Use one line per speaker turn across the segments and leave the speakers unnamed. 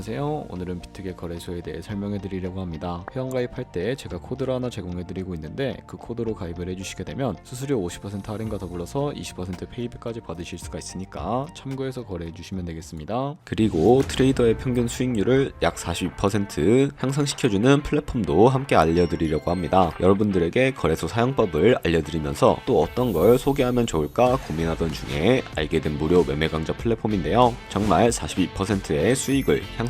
안녕하세요. 오늘은 비트겟 거래소에 대해 설명해 드리려고 합니다. 회원가입할 때 제가 코드를 하나 제공해 드리고 있는데 그 코드로 가입을 해 주시게 되면 수수료 50% 할인과 더불어서 20% 페이백까지 받으실 수가 있으니까 참고해서 거래해 주시면 되겠습니다. 그리고 트레이더의 평균 수익률을 약 42% 향상시켜주는 플랫폼도 함께 알려드리려고 합니다. 여러분들에게 거래소 사용법을 알려드리면서 또 어떤 걸 소개하면 좋을까 고민하던 중에 알게 된 무료 매매 강좌 플랫폼인데요. 정말 42%의 수익을 향상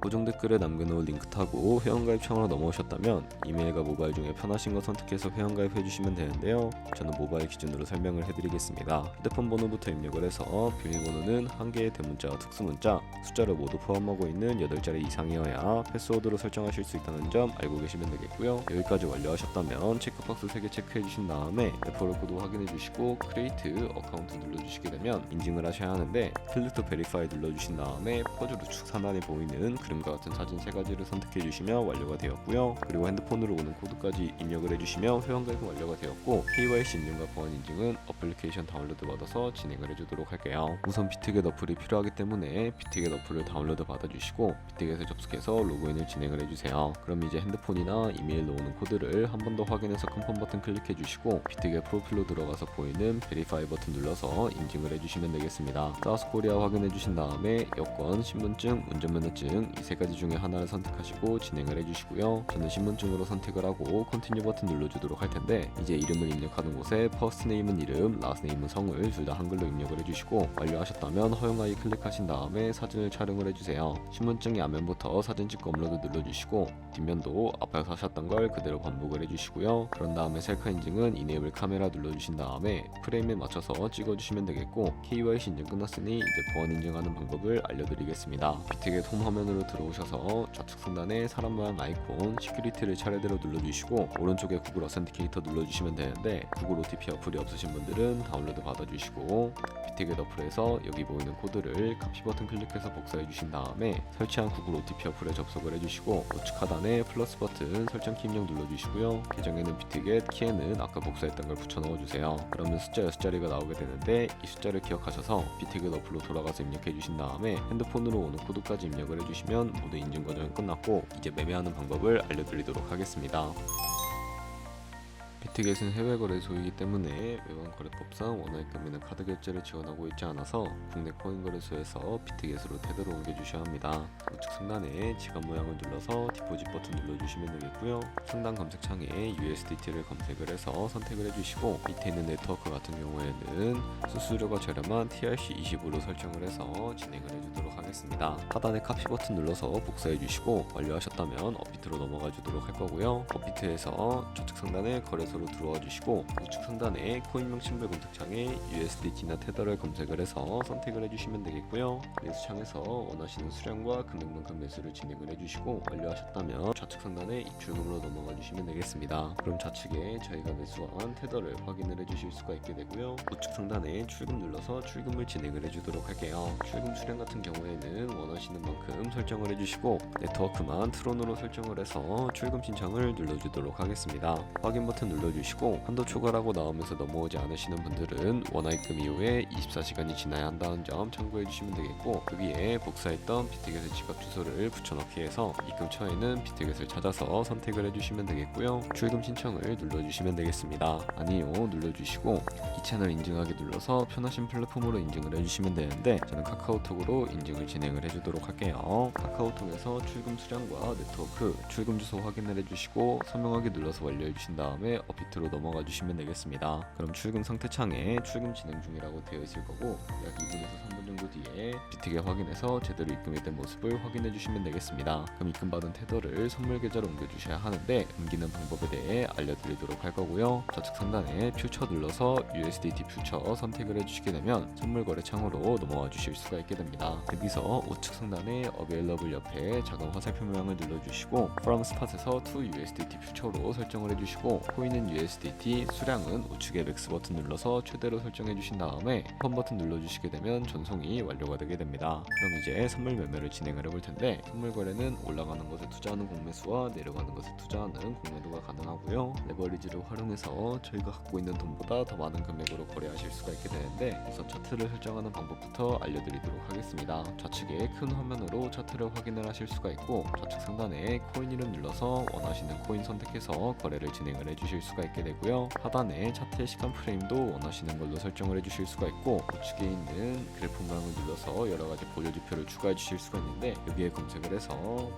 고정 댓글에 남겨놓은 링크 타고 회원가입 창으로 넘어오셨다면 이메일과 모바일 중에 편하신 거 선택해서 회원가입 해주시면 되는데요. 저는 모바일 기준으로 설명을 해드리겠습니다. 휴대폰 번호부터 입력을 해서 비밀번호는 한 개의 대문자와 특수문자, 숫자를 모두 포함하고 있는 8자리 이상이어야 패스워드로 설정하실 수 있다는 점 알고 계시면 되겠고요. 여기까지 완료하셨다면 체크박스 3개 체크해 주신 다음에 레퍼럴 코드 확인해 주시고 크리에이트 어카운트 눌러주시게 되면 인증을 하셔야 하는데 클릭 투 베리파이 눌러주신 다음에 퍼즐 우측 상단에 보이는 그림 과 같은 사진 세 가지를 선택해 주시면 완료가 되었고요. 그리고 핸드폰으로 오는 코드까지 입력을 해주시면 회원가입은 완료가 되었고 KYC 인증과 보안 인증은 어플리케이션 다운로드 받아서 진행을 해주도록 할게요. 우선 비트겟 어플이 필요하기 때문에 비트겟 어플을 다운로드 받아주시고 비트겟에 접속해서 로그인을 진행을 해주세요. 그럼 이제 핸드폰이나 이메일로 오는 코드를 한 번 더 확인해서 컨펌 버튼 클릭해 주시고 비트겟 프로필로 들어가서 보이는 베리파이 버튼 눌러서 인증을 해주시면 되겠습니다. 사우스 코리아 확인해 주신 다음에 여권, 신분증, 운전면허증 이 세 가지 중에 하나를 선택하시고 진행을 해주시고요. 저는 신분증으로 선택을 하고 컨티뉴 버튼 눌러주도록 할 텐데 이제 이름을 입력하는 곳에 퍼스트 네임은 이름, 라스트 네임은 성을 둘 다 한글로 입력을 해주시고 완료하셨다면 허용하기 클릭하신 다음에 사진을 촬영을 해주세요. 신분증의 앞면부터 사진 찍고 업로드 눌러주시고 뒷면도 앞에서 하셨던 걸 그대로 반복을 해주시고요. 그런 다음에 셀카 인증은 이네이블 카메라 눌러주신 다음에 프레임에 맞춰서 찍어주시면 되겠고 KYC 인증 끝났으니 이제 보안 인증하는 방법을 알려드리겠습니다. 비트겟 홈 화면으로 들어오셔서 좌측 상단에 사람 모양 아이콘 시큐리티를 차례대로 눌러주시고 오른쪽에 구글 어센티케이터 눌러주시면 되는데 구글 OTP 어플이 없으신 분들은 다운로드 받아주시고 비트겟 어플에서 여기 보이는 코드를 카피 버튼 클릭해서 복사해 주신 다음에 설치한 구글 OTP 어플에 접속을 해주시고 우측 하단에 플러스 버튼 설정 키 입력 눌러주시고요. 계정에는 비트겟 키에는 아까 복사했던 걸 붙여 넣어주세요. 그러면 숫자 6자리가 나오게 되는데 이 숫자를 기억하셔서 비트겟 어플로 돌아가서 입력해 주신 다음에 핸드폰으로 오는 코드까지 입력을 해주시면 모두 인증 과정이 끝났고 이제 매매하는 방법을 알려드리도록 하겠습니다 비트겟은 해외 거래소이기 때문에 외환 거래법상 원화입금이나 카드 결제를 지원하고 있지 않아서 국내 코인 거래소에서 비트겟으로 테더를 옮겨주셔야 합니다. 우측 상단에 지갑 모양을 눌러서 디포짓 버튼 눌러주시면 되겠고요. 상단 검색창에 USDT를 검색을 해서 선택을 해주시고 밑에 있는 네트워크 같은 경우에는 수수료가 저렴한 TRC20으로 설정을 해서 진행을 해주도록 하겠습니다. 하단에 카피 버튼 눌러서 복사해 주시고 완료하셨다면 업비트로 넘어가 주도록 할 거고요. 업비트에서 좌측 상단에 거래 소로 들어와 주시고 우측 상단에 코인명 신발 검색창에 USDT나 테더를 검색을 해서 선택을 해주시면 되겠고요. 매수창에서 원하시는 수량과 금액만큼 매수를 진행을 해주시고 완료하셨다면 좌측 상단에 입출금으로 넘어가 주시면 되겠습니다. 그럼 좌측에 저희가 매수한 테더를 확인을 해주실 수가 있게 되고요. 우측 상단에 출금 눌러서 출금을 진행을 해주도록 할게요. 출금 수량 같은 경우에는 원하시는 만큼 설정을 해주시고 네트워크만 트론으로 설정을 해서 출금 신청을 눌러주도록 하겠습니다. 확인 버튼 눌러 주시고 한도 초과라고 나오면서 넘어오지 않으시는 분들은 원화입금 이후에 24시간이 지나야 한다는 점 참고해 주시면 되겠고 여기에 복사했던 비트겟의 지갑 주소를 붙여넣기 해서 입금 처에는 비트겟을 찾아서 선택을 해주시면 되겠고요. 출금 신청을 눌러주시면 되겠습니다. 아니요 눌러주시고 이 채널 인증하기 눌러서 편하신 플랫폼으로 인증을 해주시면 되는데 저는 카카오톡으로 인증을 진행을 해주도록 할게요. 카카오톡에서 출금 수량과 네트워크, 출금 주소 확인을 해주시고 서명하기 눌러서 완료해 주신 다음에 업비트로 넘어가 주시면 되겠습니다. 그럼 출금 상태 창에 출금 진행 중이라고 되어 있을 거고 약 2분에서 3분 정도 비트게 확인해서 제대로 입금이 된 모습을 확인해 주시면 되겠습니다. 그럼 입금받은 테더를 선물 계좌로 옮겨 주셔야 하는데 옮기는 방법에 대해 알려드리도록 할 거고요. 좌측 상단에 퓨처 눌러서 USDT 퓨처 선택을 해주시게 되면 선물 거래 창으로 넘어와 주실 수가 있게 됩니다. 여기서 우측 상단에 Available 옆에 작은 화살표 모양을 눌러주시고 From Spot에서 to USDT 퓨처로 설정을 해주시고 사이즈는 USDT, 수량은 우측의 맥스 버튼 눌러서 최대로 설정해 주신 다음에 펌 버튼 눌러 주시게 되면 전송이 완료가 되게 됩니다. 그럼 이제 선물 매매를 진행을 해볼 텐데 선물 거래는 올라가는 것에 투자하는 공매수와 내려가는 것에 투자하는 공매도가 가능하고요. 레버리지를 활용해서 저희가 갖고 있는 돈보다 더 많은 금액으로 거래하실 수가 있게 되는데 우선 차트를 설정하는 방법부터 알려드리도록 하겠습니다. 좌측에 큰 화면으로 차트를 확인을 하실 수가 있고 좌측 상단에 코인 이름 눌러서 원하시는 코인 선택해서 거래를 진행을 해주실 수가 있게 되고요. 하단에 차트의 시간 프레임도 원하시는 걸로 설정을 해주실 수가 있고 우측에 있는 그래프 모양을 눌러서 여러 가지 보조 지표를 추가해 주실 수가 있는데 여기에 검색을 해서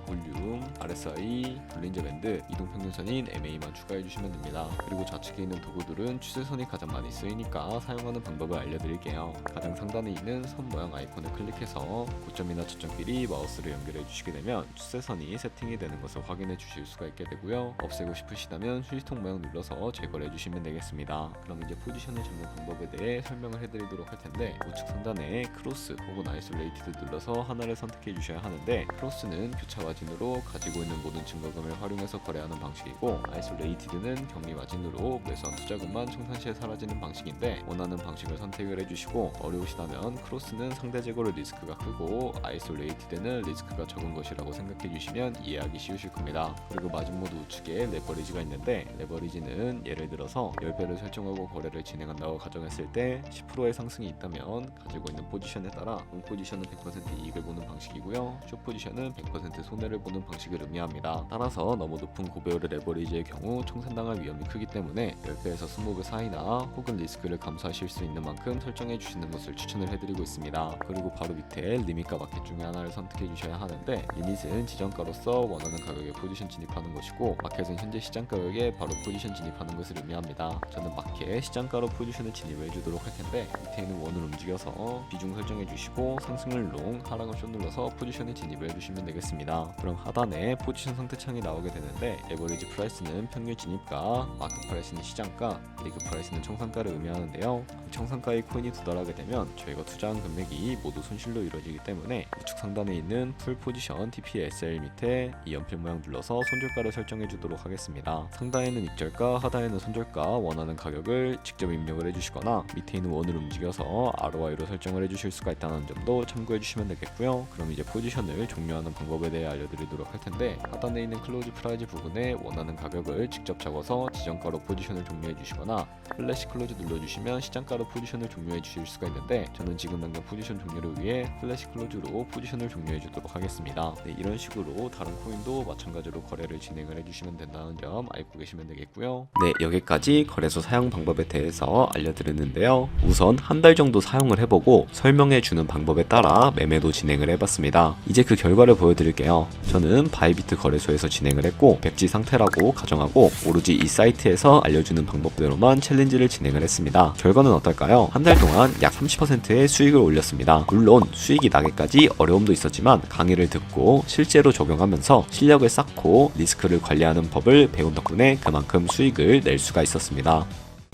볼륨, RSI, 볼린저 밴드, 이동 평균선인 MA만 추가해 주시면 됩니다. 그리고 좌측에 있는 도구들은 추세선이 가장 많이 쓰이니까 사용하는 방법을 알려드릴게요. 가장 상단에 있는 선 모양 아이콘을 클릭해서 고점이나 저점끼리 마우스를 연결해 주시게 되면 추세선이 세팅이 되는 것을 확인해 주실 수가 있게 되고요. 없애고 싶으시다면 휴지통 모양 눌러서 제거를 해 주시면 되겠습니다. 그럼 이제 포지션을 잡는 방법에 대해 설명을 해드리도록 할 텐데 우측 상단에 크로스 혹은 아이 솔레이티드 눌러서 하나를 선택해 주셔야 하는데 크로스는 교차 마진으로 가지고 있는 모든 증거금을 활용해서 거래하는 방식이고 아이솔레이티드는 격리 마진으로 매수한 투자금만 청산시에 사라지는 방식인데 원하는 방식을 선택을 해주시고 어려우시다면 크로스는 상대적으로 리스크가 크고 아이솔레이티드는 리스크가 적은 것이라고 생각해 주시면 이해하기 쉬우실 겁니다. 그리고 마진모드 우측에 레버리지가 있는데 레버리지는 예를 들어서 10배를 설정하고 거래를 진행한다고 가정했을 때 10%의 상승이 있다면 가지고 있는 포지션에 따라 롱 포지션 은 100% 이익을 보는 방식이고요. 숏 포지션은 100% 손해를 보는 방식을 의미합니다. 따라서 너무 높은 고배율의 레버리지의 경우 청산당할 위험이 크기 때문에 10배에서 20배 사이나 혹은 리스크를 감수하실 수 있는 만큼 설정해 주시는 것을 추천을 해드리고 있습니다. 그리고 바로 밑에 리밋과 마켓 중에 하나를 선택해 주셔야 하는데 리밋은 지정가로서 원하는 가격에 포지션 진입하는 것이고 마켓은 현재 시장 가격에 바로 포지션 진입하는 것을 의미합니다. 저는 마켓 시장가로 포지션을 진입해 주도록 할 텐데 밑에 있는 원을 움직여서 비중 설정해 주시고 상승을 롱, 하락을 숏 눌러서 포지션에 진입을 해주시면 되겠습니다. 그럼 하단에 포지션 선택창이 나오게 되는데 에버리지 프라이스는 평균 진입가, 마크 프라이스는 시장가, 리그 프라이스는 청산가를 의미하는데요. 그 청산가의 코인이 도달하게 되면 저희가 투자한 금액이 모두 손실로 이루어지기 때문에 우측 상단에 있는 풀 포지션 TPSL 밑에 이 연필 모양 눌러서 손절가를 설정해 주도록 하겠습니다. 상단에는 익절가, 하단에는 손절가 원하는 가격을 직접 입력을 해주시거나 밑에 있는 원을 움직여서 ROI로 설정을 해주실 수가 있다는 점도 참고해 주시면 되겠고요. 그럼 이제 포지션을 종료하는 방법에 대해 알려드리도록 할 텐데 하단에 있는 클로즈 프라이즈 부분에 원하는 가격을 직접 적어서 지정가로 포지션을 종료해 주시거나 플래시 클로즈 눌러주시면 시장가로 포지션을 종료해 주실 수가 있는데 저는 지금 당장 포지션 종료를 위해 플래시 클로즈로 포지션을 종료해 주도록 하겠습니다. 네, 이런 식으로 다른 코인도 마찬가지로 거래를 진행을 해주시면 된다는 점 알고 계시면 되겠고요. 네, 여기까지 거래소 사용 방법에 대해서 알려드렸는데요. 우선 한 달 정도 사용을 해보고 설명해 주는 방법에 따라 매매도 진행을 해봤습니다. 이제 그 결과를 보여드릴게요. 저는 바이비트 거래소에서 진행을 했고 백지 상태라고 가정하고 오로지 이 사이트에서 알려주는 방법대로만 챌린지를 진행을 했습니다. 결과는 어떨까요? 한 달 동안 약 30%의 수익을 올렸습니다. 물론 수익이 나기까지 어려움도 있었지만 강의를 듣고 실제로 적용하면서 실력을 쌓고 리스크를 관리하는 법을 배운 덕분에 그만큼 수익을 낼 수가 있었습니다.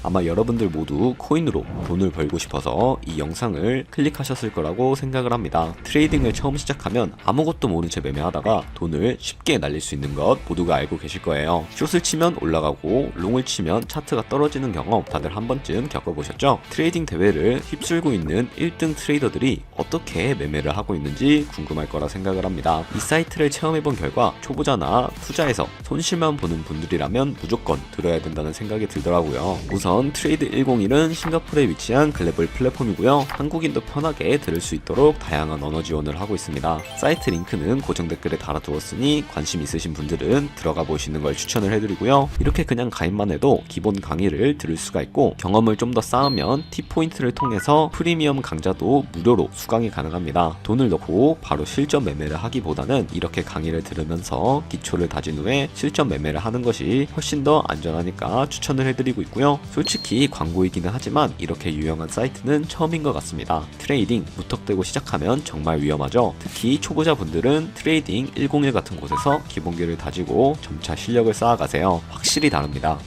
아마 여러분들 모두 코인으로 돈을 벌고 싶어서 이 영상을 클릭하셨을 거라고 생각을 합니다. 트레이딩을 처음 시작하면 아무것도 모른 채 매매하다가 돈을 쉽게 날릴 수 있는 것 모두가 알고 계실 거예요. 숏을 치면 올라가고 롱을 치면 차트가 떨어지는 경험 다들 한 번쯤 겪어보셨죠? 트레이딩 대회를 휩쓸고 있는 1등 트레이더들이 어떻게 매매를 하고 있는지 궁금할 거라 생각을 합니다. 이 사이트를 체험해본 결과 초보자나 투자에서 손실만 보는 분들이라면 무조건 들어야 된다는 생각이 들더라고요. 우선 트레이드 101은 싱가포르에 위치한 글로벌 플랫폼이고요. 한국인도 편하게 들을 수 있도록 다양한 언어 지원을 하고 있습니다. 사이트 링크는 고정 댓글에 달아두었으니 관심 있으신 분들은 들어가 보시는 걸 추천을 해드리고요. 이렇게 그냥 가입만 해도 기본 강의를 들을 수가 있고 경험을 좀 더 쌓으면 T포인트를 통해서 프리미엄 강좌도 무료로 수강이 가능합니다. 돈을 넣고 바로 실전 매매를 하기보다는 이렇게 강의를 들으면서 기초를 다진 후에 실전 매매를 하는 것이 훨씬 더 안전하니까 추천을 해드리고 있고요. 솔직히 광고이기는 하지만 이렇게 유용한 사이트는 처음인 것 같습니다. 트레이딩 무턱대고 시작하면 정말 위험하죠. 특히 초보자분들은 트레이딩 101 같은 곳에서 기본기를 다지고 점차 실력을 쌓아가세요. 확실히 다릅니다.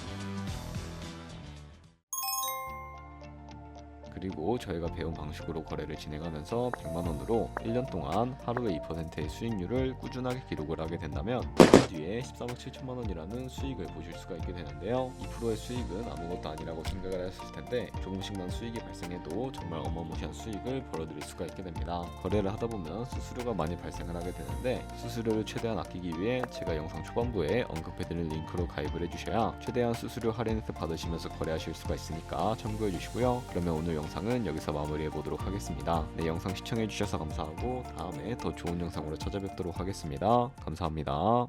그리고 저희가 배운 방식으로 거래를 진행하면서 100만 원으로 1년 동안 하루에 2%의 수익률을 꾸준하게 기록을 하게 된다면 그 뒤에 13억 7천만 원이라는 수익을 보실 수가 있게 되는데요. 2%의 수익은 아무것도 아니라고 생각을 하셨을 텐데 조금씩만 수익이 발생해도 정말 어마무시한 수익을 벌어들일 수가 있게 됩니다. 거래를 하다 보면 수수료가 많이 발생을 하게 되는데 수수료를 최대한 아끼기 위해 제가 영상 초반부에 언급해드린 링크로 가입을 해주셔야 최대한 수수료 할인 혜택 받으시면서 거래하실 수가 있으니까 참고해 주시고요. 그러면 오늘 영상은 여기서 마무리해 보도록 하겠습니다. 네, 영상 시청해 주셔서 감사하고 다음에 더 좋은 영상으로 찾아뵙도록 하겠습니다. 감사합니다.